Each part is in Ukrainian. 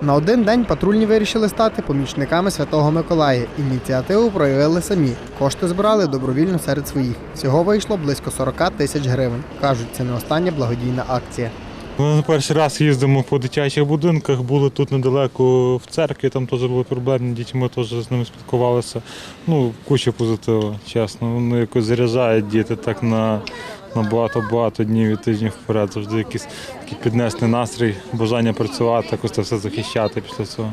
На один день патрульні вирішили стати помічниками Святого Миколая. Ініціативу проявили самі. Кошти збирали добровільно серед своїх. Всього вийшло близько 40 тисяч гривень. Кажуть, це не остання благодійна акція. Ми перший раз їздимо по дитячих будинках, були тут недалеко в церкві, там теж були проблемні діти, ми теж з ними спілкувалися. Ну, куча позитиву, чесно. Вони якось заряджають діти так на, на багато-багато днів і тижнів вперед. Завжди якийсь такий піднесений настрій, бажання працювати, якось це все захищати після цього.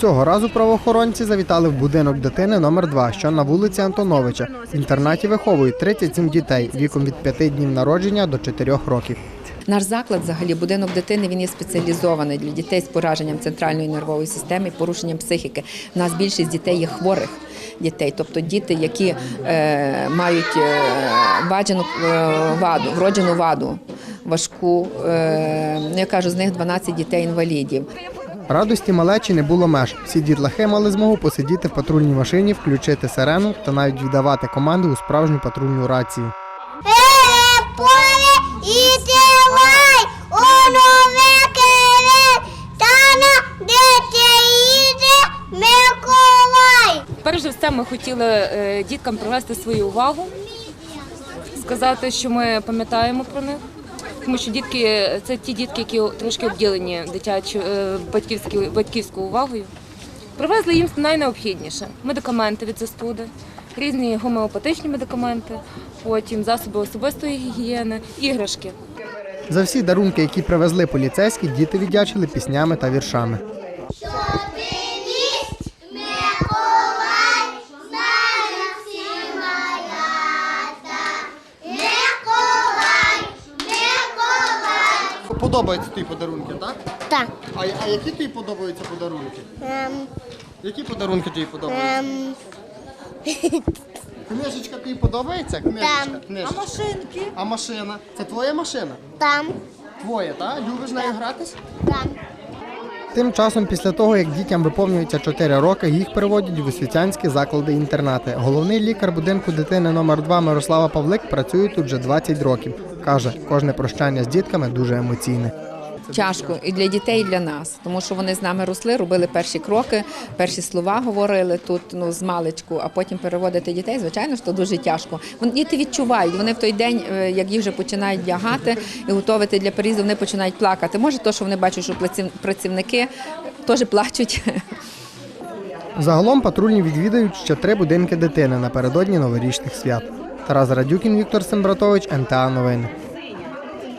Цього разу правоохоронці завітали в будинок дитини номер 2 що на вулиці Антоновича. В інтернаті виховують 37 дітей віком від 5 днів народження до 4 років. Наш заклад, взагалі, будинок дитини, він є спеціалізований для дітей з пораженням центральної нервової системи і порушенням психіки. У нас більшість дітей є хворих дітей, тобто діти, які е, мають е, ваджену е, ваду, вроджену ваду важку. Е, ну, я кажу, з них 12 дітей інвалідів. Радості малечі не було меж. Всі дітлахи мали змогу посидіти в патрульній машині, включити сирену та навіть віддавати команди у справжню патрульну рацію. Е, поле і Перш за все, ми хотіли е, діткам привести свою увагу, сказати, що ми пам'ятаємо про них. Тому що дітки це ті дітки, які трошки обділені е, батьківською батьківською увагою. Привезли їм найнеобхідніше медикаменти від застуди, різні гомеопатичні медикаменти, потім засоби особистої гігієни, іграшки. За всі дарунки, які привезли поліцейські, діти віддячили піснями та віршами. Подобаються тобі подарунки, так? Так. А, а які тобі подобаються подарунки? Ем, Які подарунки тобі подобаються? ем, Книжечка тобі подобається? Книжечка, Там. книжечка. А машинки? А машина? Це твоя машина? там, Твоя, так? Любиш нею гратись? там. Тим часом, після того, як дітям виповнюється 4 роки, їх переводять в освітянські заклади-інтернати. Головний лікар будинку дитини номер 2 Мирослава Павлик працює тут вже 20 років. Каже, кожне прощання з дітками дуже емоційне. Тяжко і для дітей, і для нас, тому що вони з нами росли, робили перші кроки, перші слова говорили тут ну, з маличку, а потім переводити дітей, звичайно, що дуже тяжко. Вони діти відчувають, вони в той день, е, як їх вже починають вдягати і готувати для переїзду, вони починають плакати. Може, то, що вони бачать, що працівники теж плачуть. Загалом патрульні відвідають ще три будинки дитини напередодні новорічних свят. Тарас Радюкін, Віктор Сембратович, НТА Новини.